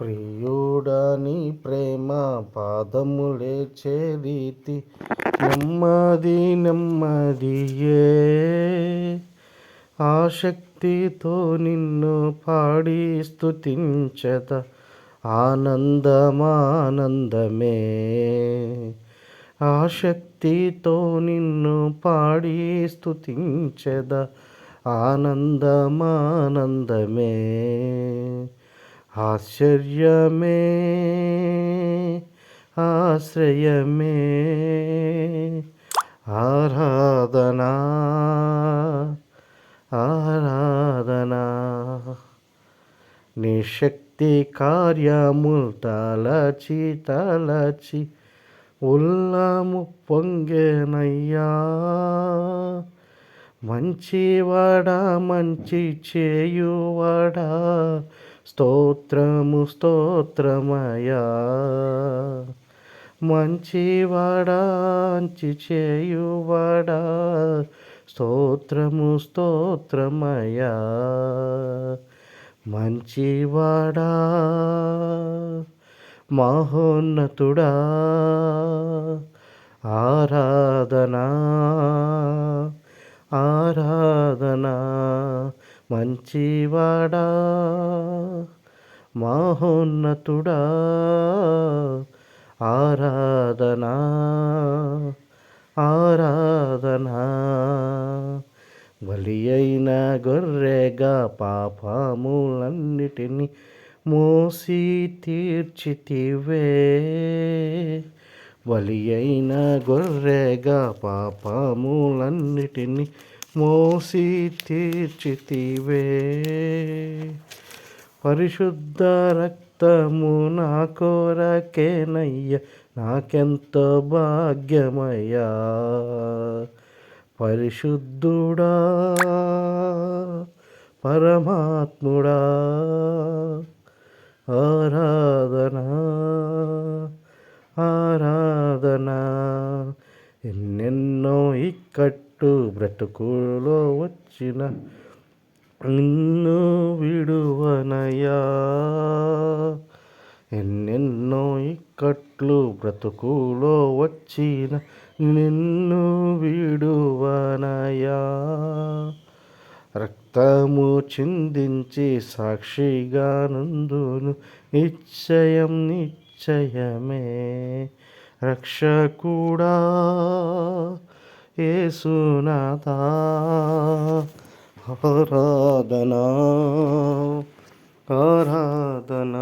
ప్రియుడని ప్రేమ పాదములే చేరీతి నెమ్మది నెమ్మదియే. ఆసక్తితో నిన్ను పాడి స్థుతించద ఆనందమానందమే. ఆసక్తితో నిన్ను పాడి స్థుతించద ఆనందమానందమే. ఆశ్చర్యమే ఆశ్రయమే ఆరాధనా ఆరాధనా. నీ శక్తి కార్యముల్ తలచి తలచి ఉల్లము పొంగెనయ్యా. మంచివాడా మంచి చేయువాడా. స్తోత్రము స్తోత్రమయా మంచివాడా మంచి చేయువాడా స్తోత్రము స్తోత్రమయా మంచివాడా మహోన్నతుడా. ఆరాధనా ఆరాధనా. మంచివాడా మహోన్నతుడా ఆరాధనా ఆరాధనా. బలి అయిన గొర్రెగా పాపములన్నిటినీ మోసి తీర్చితివే. బలి అయిన గొర్రెగా పాపములన్నిటినీ మోసి తీర్చితివే. పరిశుద్ధ రక్తము నా కోరకేనయ్య నాకెంత భాగ్యమయ్యా. పరిశుద్ధుడా పరమాత్ముడా ఆరాధన ఆరాధన. ఎన్నెన్నో ఇక్కట్టు బ్రతుకులో వచ్చిన నిన్ను విడువనయా ఎన్నెన్నో ఇక్కట్లు బ్రతుకులో వచ్చిన నిన్ను విడువనయా రక్తము చిందించి సాక్షిగా నందును నిశ్చయం నిశ్చయమే. రక్షకుడా ఏసునాథా. ఆరాధన ఆరాధన.